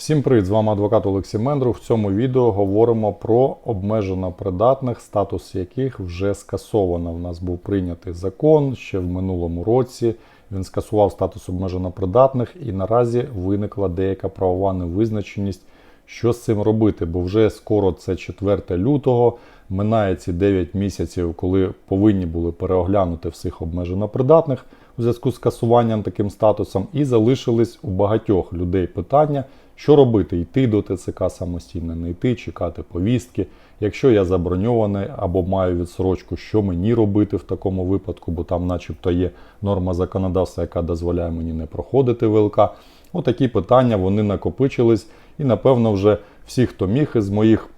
Всім привіт! З вами адвокат Олексій Мендрух. В цьому відео говоримо про обмежено придатних, статус яких вже скасовано. У нас був прийнятий закон ще в минулому році. Він скасував статус обмежено придатних і наразі виникла деяка правова невизначеність, що з цим робити, бо вже скоро це 4 лютого. Минає ці 9 місяців, коли повинні були переоглянути всіх обмежено придатних у зв'язку з скасуванням таким статусом, і залишились у багатьох людей питання, що робити, йти до ТЦК самостійно, не йти, чекати повістки. Якщо я заброньований або маю відсрочку, що мені робити в такому випадку, бо там, начебто, є норма законодавства, яка дозволяє мені не проходити ВЛК. Отакі питання вони накопичились, і напевно вже всі, хто міг із моїх,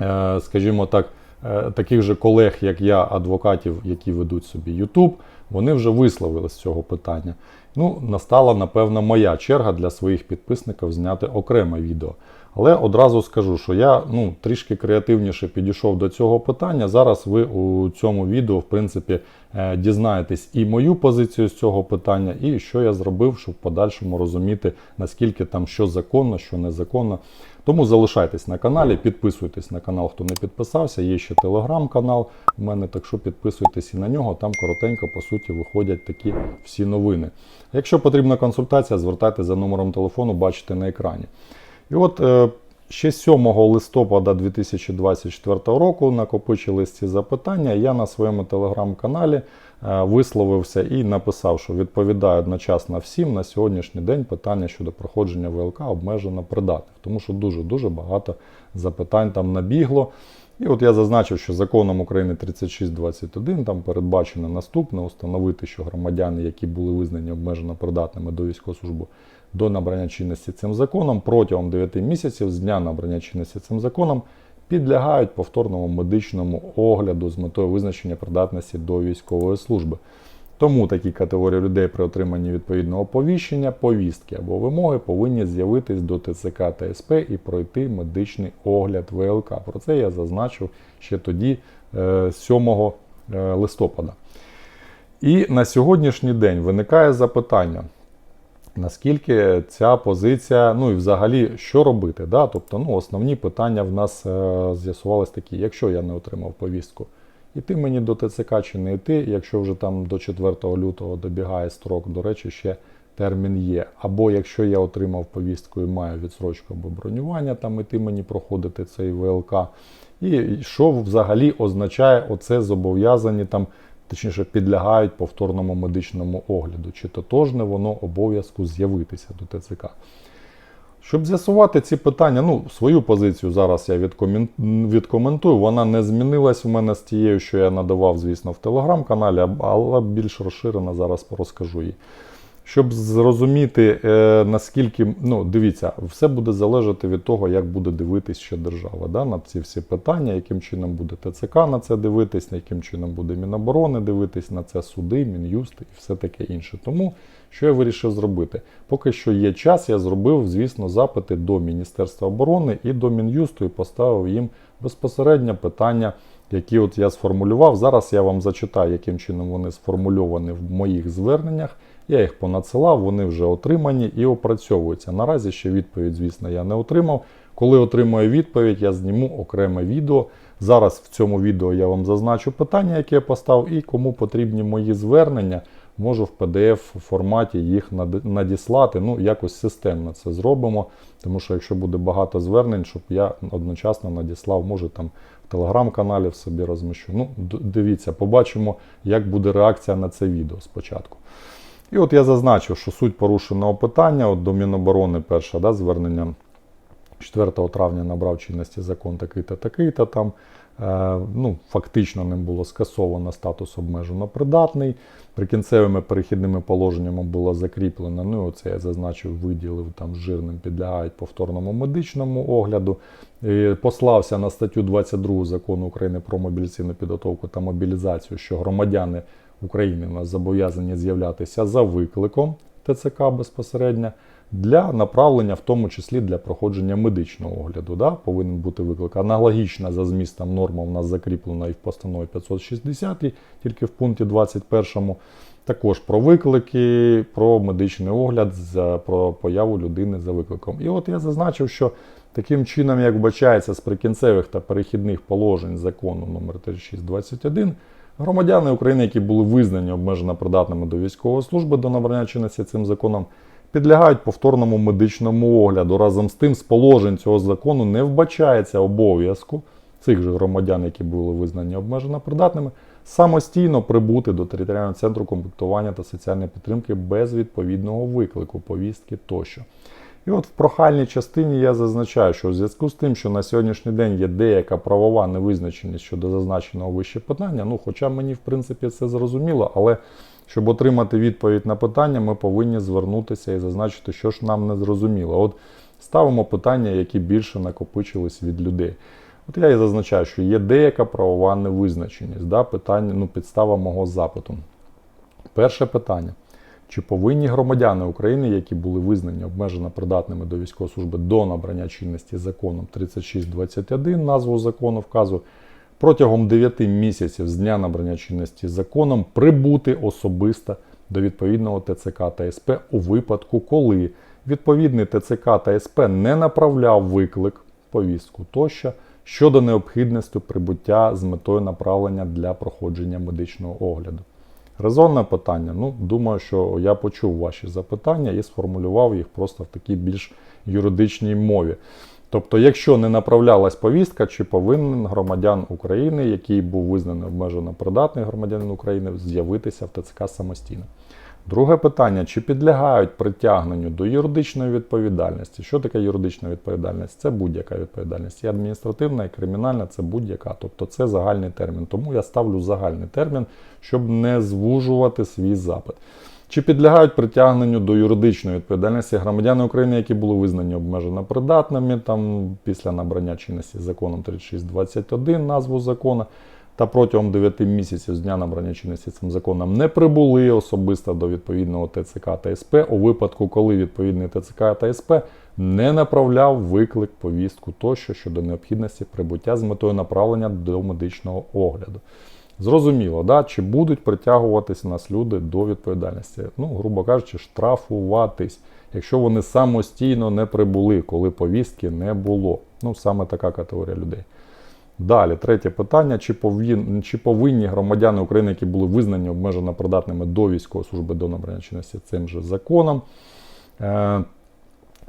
е, скажімо так, е, таких же колег, як я, адвокатів, які ведуть собі YouTube, вони вже висловили з цього питання. Ну, настала, напевно, моя черга для своїх підписників зняти окреме відео. Але одразу скажу, що я ну, трішки креативніше підійшов до цього питання. Зараз ви у цьому відео, в принципі, е, дізнаєтесь і мою позицію з цього питання, і що я зробив, щоб в подальшому розуміти, наскільки там що законно, що незаконно. Тому залишайтесь на каналі, підписуйтесь на канал, хто не підписався. Є ще телеграм-канал у мене, так що підписуйтесь і на нього. Там коротенько, по суті, виходять такі всі новини. Якщо потрібна консультація, звертайтеся за номером телефону, бачите на екрані. І от е, ще 7 листопада 2024 року накопичились ці запитання. Я на своєму телеграм-каналі висловився і написав, що відповідаю одночасно всім на сьогоднішній день питання щодо проходження ВЛК обмежено придатних, тому що дуже-дуже багато запитань там набігло. І от я зазначив, що законом України 3621 там передбачено наступне установити, що громадяни, які були визнані обмежено придатними до військової служби до набрання чинності цим законом, протягом 9 місяців з дня набрання чинності цим законом підлягають повторному медичному огляду з метою визначення придатності до військової служби. Тому такі категорії людей при отриманні відповідного оповіщення, повістки або вимоги повинні з'явитись до ТЦК та СП і пройти медичний огляд ВЛК. Про це я зазначив ще тоді, е, 7 е, листопада. І на сьогоднішній день виникає запитання. Наскільки ця позиція, ну і взагалі, що робити? Да? Тобто, ну, основні питання в нас е, з'ясувались такі: якщо я не отримав повістку, іти мені до ТЦК чи не йти, якщо вже там до 4 лютого добігає строк, до речі, ще термін є. Або якщо я отримав повістку і маю відсрочку або бронювання, там іти мені проходити цей ВЛК. І що взагалі означає оце зобов'язані там точніше підлягають повторному медичному огляду, чи тотожне воно обов'язку з'явитися до ТЦК. Щоб з'ясувати ці питання, ну, свою позицію зараз я відкоментую. Вона не змінилась у мене з тією, що я надавав, звісно, в телеграм-каналі, але більш розширена зараз розкажу її. Щоб зрозуміти, е, наскільки, ну, дивіться, все буде залежати від того, як буде дивитись ще держава да, на ці всі питання, яким чином буде ТЦК на це дивитись, яким чином буде Міноборони дивитись на це суди, Мін'юст і все таке інше. Тому що я вирішив зробити? Поки що є час, я зробив, звісно, запити до Міністерства оборони і до Мін'юсту і поставив їм безпосередньо питання. Які от я сформулював. Зараз я вам зачитаю, яким чином вони сформульовані в моїх зверненнях. Я їх понадсилав, вони вже отримані і опрацьовуються. Наразі ще відповідь, звісно, я не отримав. Коли отримаю відповідь, я зніму окреме відео. Зараз в цьому відео я вам зазначу питання, яке я поставив, і кому потрібні мої звернення, можу в PDF форматі їх надіслати. Ну, якось системно це зробимо. Тому що якщо буде багато звернень, щоб я одночасно надіслав, може там в телеграм-каналі в собі розміщу. Ну, дивіться, побачимо, як буде реакція на це відео спочатку. І от я зазначив, що суть порушеного питання от до Міноборони перше да, звернення 4 травня набрав чинності закон такий-то, такий-то там. Е, ну, Фактично ним було скасовано статус обмежено придатний. Прикінцевими перехідними положеннями було закріплено. Ну, оце я зазначив, виділив там жирним, підлягають повторному медичному огляду. І Послався на статтю 22 закону України про мобілізаційну підготовку та мобілізацію, що громадяни України зобов'язані з'являтися за викликом ТЦК безпосередньо для направлення, в тому числі для проходження медичного огляду. Да? Повинен бути виклик. Аналогічна за змістом норма у нас закріплена і в постанові 560, тільки в пункті 21. Також про виклики, про медичний огляд, про появу людини за викликом. І от я зазначив, що таким чином, як вбачається з прикінцевих та перехідних положень закону номер 3621, громадяни України, які були визнані обмежено придатними до військової служби до набрання чинності цим законом, підлягають повторному медичному огляду. Разом з тим, з положень цього закону не вбачається обов'язку цих же громадян, які були визнані обмежено придатними, самостійно прибути до територіального центру комплектування та соціальної підтримки без відповідного виклику, повістки тощо. І от в прохальній частині я зазначаю, що у зв'язку з тим, що на сьогоднішній день є деяка правова невизначеність щодо зазначеного вище питання, ну хоча мені в принципі це зрозуміло, але щоб отримати відповідь на питання, ми повинні звернутися і зазначити, що ж нам не зрозуміло. От ставимо питання, які більше накопичились від людей. От я і зазначаю, що є деяка правова невизначеність, да, питання, ну, підстава мого запиту. Перше питання. Чи повинні громадяни України, які були визнані обмежено придатними до військової служби до набрання чинності законом 3621, назву закону вказує, протягом 9 місяців з дня набрання чинності законом прибути особисто до відповідного ТЦК та СП у випадку, коли відповідний ТЦК та СП не направляв виклик, повістку тощо щодо необхідності прибуття з метою направлення для проходження медичного огляду. Резонне питання. Ну, думаю, що я почув ваші запитання і сформулював їх просто в такій більш юридичній мові. Тобто, якщо не направлялась повістка, чи повинен громадян України, який був визнаний обмежено придатний громадянин України, з'явитися в ТЦК самостійно? Друге питання: чи підлягають притягненню до юридичної відповідальності? Що таке юридична відповідальність? Це будь-яка відповідальність. І адміністративна, і кримінальна це будь-яка. Тобто це загальний термін. Тому я ставлю загальний термін, щоб не звужувати свій запит. Чи підлягають притягненню до юридичної відповідальності громадяни України, які були визнані обмежено придатними там після набрання чинності законом 3621 назву закону, та протягом 9 місяців з дня набрання чинності цим законом не прибули особисто до відповідного ТЦК та СП у випадку, коли відповідний ТЦК та СП не направляв виклик, повістку тощо щодо необхідності прибуття з метою направлення до медичного огляду. Зрозуміло, да? чи будуть притягуватись нас люди до відповідальності, ну, грубо кажучи, штрафуватись, якщо вони самостійно не прибули, коли повістки не було. Ну, саме така категорія людей. Далі, третє питання: чи повинні, чи повинні громадяни України, які були визнані обмежено придатними до військової служби до набрання чинності цим же законом, е,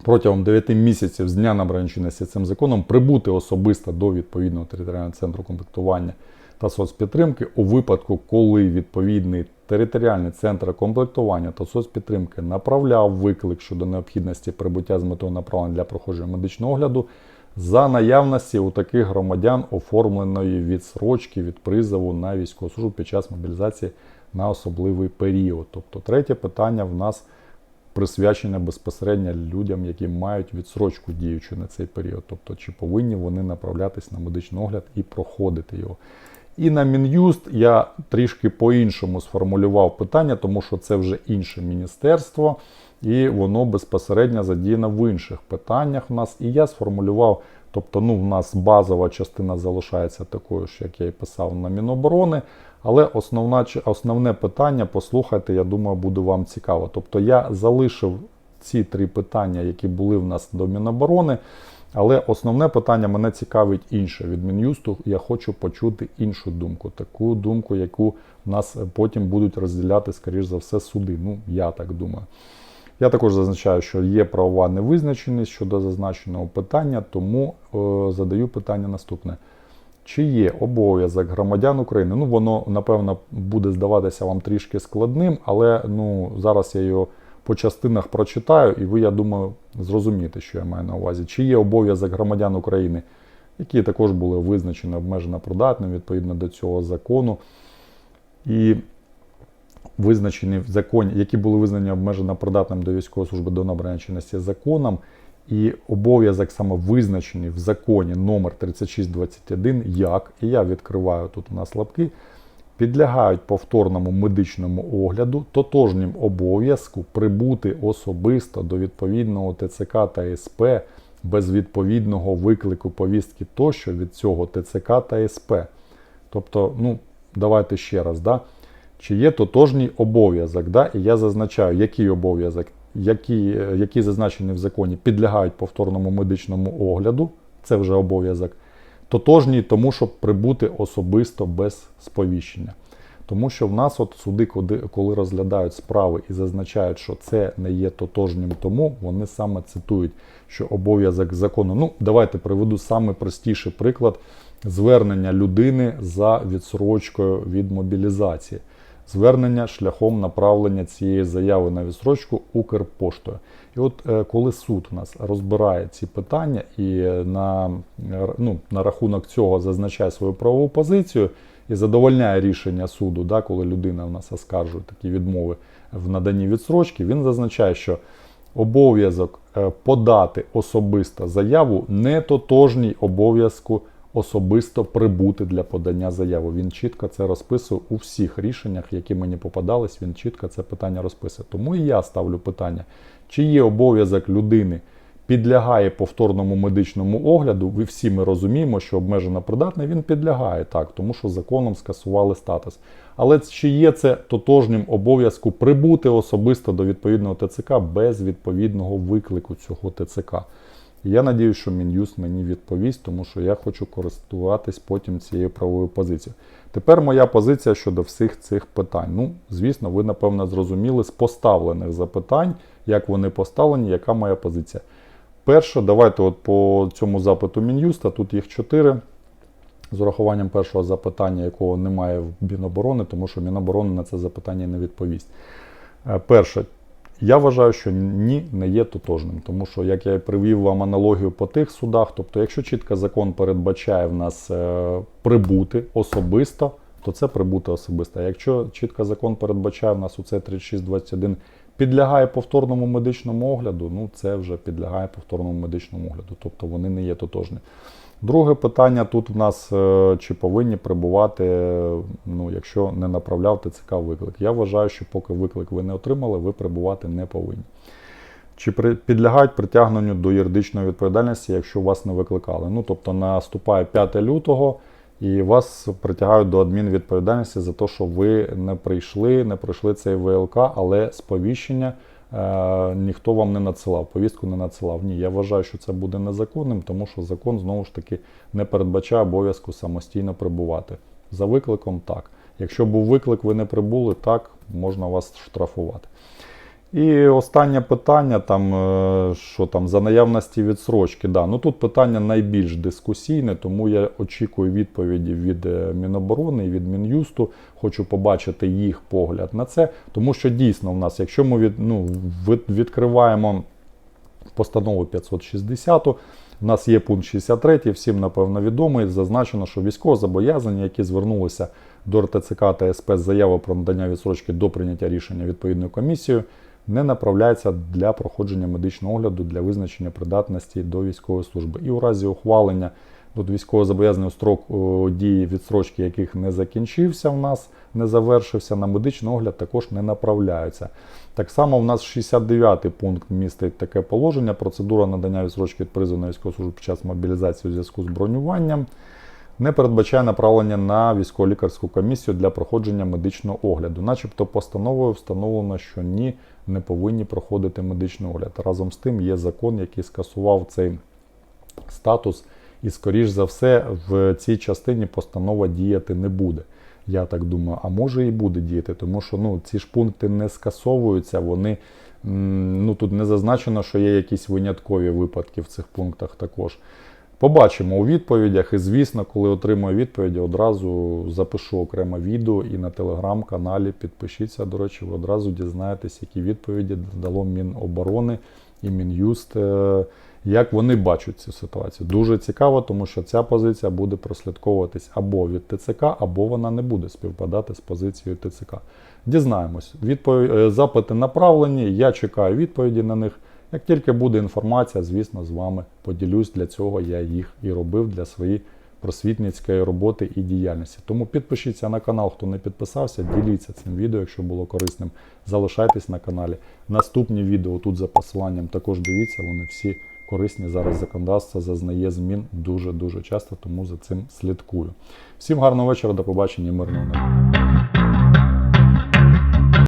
протягом 9 місяців з дня набрання чинності цим законом прибути особисто до відповідного територіального центру комплектування та соцпідтримки у випадку, коли відповідний територіальний центр комплектування та соцпідтримки направляв виклик щодо необхідності прибуття з метою направлення для проходження медичного огляду за наявності у таких громадян оформленої відсрочки від призову на військову службу під час мобілізації на особливий період. Тобто, третє питання в нас присвячене безпосередньо людям, які мають відсрочку діючу на цей період. Тобто, чи повинні вони направлятись на медичний огляд і проходити його. І на Мін'юст я трішки по-іншому сформулював питання, тому що це вже інше міністерство, і воно безпосередньо задіяно в інших питаннях в нас. І я сформулював, тобто, ну, в нас базова частина залишається такою ж, як я і писав на Міноборони. Але основна, основне питання, послухайте, я думаю, буде вам цікаво. Тобто я залишив ці три питання, які були в нас до Міноборони. Але основне питання мене цікавить інше від Мін'юсту. Я хочу почути іншу думку, таку думку, яку нас потім будуть розділяти, скоріш за все, суди. Ну, я так думаю. Я також зазначаю, що є правова невизначеність щодо зазначеного питання, тому е, задаю питання наступне. Чи є обов'язок громадян України? Ну, воно, напевно, буде здаватися вам трішки складним, але ну, зараз я його по частинах прочитаю, і ви, я думаю, зрозумієте, що я маю на увазі. Чи є обов'язок громадян України, які також були визначені обмежено придатним відповідно до цього закону, і визначені в законі, які були визнані обмежено придатним до військової служби до набрання чинності законом, і обов'язок саме визначений в законі номер 3621 як, і я відкриваю тут у нас лапки, підлягають повторному медичному огляду, тотожнім обов'язку прибути особисто до відповідного ТЦК та СП без відповідного виклику повістки тощо від цього ТЦК та СП. Тобто, ну, давайте ще раз, да? чи є тотожній обов'язок. Да? І я зазначаю, який обов'язок, які, е, які зазначені в законі, підлягають повторному медичному огляду, це вже обов'язок. Тотожній тому, щоб прибути особисто без сповіщення. Тому що в нас от суди, коли розглядають справи і зазначають, що це не є тотожнім тому, вони саме цитують, що обов'язок закону. Ну, давайте приведу саме простіший приклад звернення людини за відсрочкою від мобілізації. Звернення шляхом направлення цієї заяви на відсрочку Укрпоштою. І от е, коли суд у нас розбирає ці питання і е, на, ну, на рахунок цього зазначає свою правову позицію і задовольняє рішення суду, да, коли людина в нас оскаржує такі відмови в наданні відсрочки, він зазначає, що обов'язок е, подати особисто заяву не тотожній обов'язку особисто прибути для подання заяви. Він чітко це розписує у всіх рішеннях, які мені попадались. Він чітко це питання розписує. Тому і я ставлю питання, чи є обов'язок людини. Підлягає повторному медичному огляду. Ви всі ми розуміємо, що обмежено придатний він підлягає так, тому що законом скасували статус. Але чи є це тотожнім обов'язку прибути особисто до відповідного ТЦК без відповідного виклику цього ТЦК? Я надіюсь, що Мін'юст мені відповість, тому що я хочу користуватись потім цією правовою позицією. Тепер моя позиція щодо всіх цих питань. Ну, звісно, ви, напевно, зрозуміли з поставлених запитань, як вони поставлені, яка моя позиція. Перше, давайте от по цьому запиту Мін'юста, тут їх чотири. З урахуванням першого запитання, якого немає в Міноборони, тому що Міноборони на це запитання не відповість. Е, Перше, я вважаю, що ні, не є тотожним, тому що, як я привів вам аналогію по тих судах, тобто, якщо чітко закон передбачає в нас е, прибути особисто, то це прибути особисто. А якщо чітко закон передбачає в нас у це 3621 підлягає повторному медичному огляду, ну це вже підлягає повторному медичному огляду, тобто вони не є тотожні. Друге питання тут в нас е, чи повинні прибувати, ну, якщо не направляв ТЦК виклик. Я вважаю, що поки виклик ви не отримали, ви прибувати не повинні. Чи підлягають притягненню до юридичної відповідальності, якщо вас не викликали? Ну, тобто наступає 5 лютого і вас притягають до адмінвідповідальності за те, що ви не прийшли, не пройшли цей ВЛК, але сповіщення ніхто вам не надсилав, повістку не надсилав. Ні, я вважаю, що це буде незаконним, тому що закон знову ж таки не передбачає обов'язку самостійно прибувати. За викликом так. Якщо був виклик, ви не прибули, так можна вас штрафувати. І останнє питання, там, е, що там за наявності відсрочки. Да, ну Тут питання найбільш дискусійне, тому я очікую відповіді від е, Міноборони і від Мін'юсту. Хочу побачити їх погляд на це. Тому що дійсно в нас, якщо ми від, ну, від- відкриваємо постанову 560, у нас є пункт 63, всім напевно відомий. Зазначено, що військовозобов'язані, які звернулися до РТЦК та СП з заявою про надання відсрочки до прийняття рішення відповідною комісією, не направляється для проходження медичного огляду для визначення придатності до військової служби. І у разі ухвалення тут військовозобов'язаний строк дії відсрочки, яких не закінчився в нас, не завершився, на медичний огляд також не направляються. Так само в нас 69 пункт містить таке положення. Процедура надання відсрочки від призову на військову службу під час мобілізації у зв'язку з бронюванням не передбачає направлення на військово-лікарську комісію для проходження медичного огляду. Начебто постановою встановлено, що ні, не повинні проходити медичний огляд. Разом з тим є закон, який скасував цей статус, і, скоріш за все, в цій частині постанова діяти не буде. Я так думаю, а може і буде діяти, тому що ну, ці ж пункти не скасовуються, вони ну, тут не зазначено, що є якісь виняткові випадки в цих пунктах також. Побачимо у відповідях, і звісно, коли отримаю відповіді, одразу запишу окреме відео і на телеграм-каналі підпишіться. До речі, ви одразу дізнаєтесь, які відповіді дало Міноборони і Мін'юст, е, як вони бачать цю ситуацію. Дуже цікаво, тому що ця позиція буде прослідковуватись або від ТЦК, або вона не буде співпадати з позицією ТЦК. Дізнаємось. Відповідь, е, запити направлені, я чекаю відповіді на них. Як тільки буде інформація, звісно, з вами поділюсь. Для цього я їх і робив для своєї просвітницької роботи і діяльності. Тому підпишіться на канал, хто не підписався, діліться цим відео, якщо було корисним. Залишайтесь на каналі. Наступні відео тут за посиланням також дивіться, вони всі корисні. Зараз законодавство зазнає змін дуже-дуже часто, тому за цим слідкую. Всім гарного вечора, до побачення, мирного неба.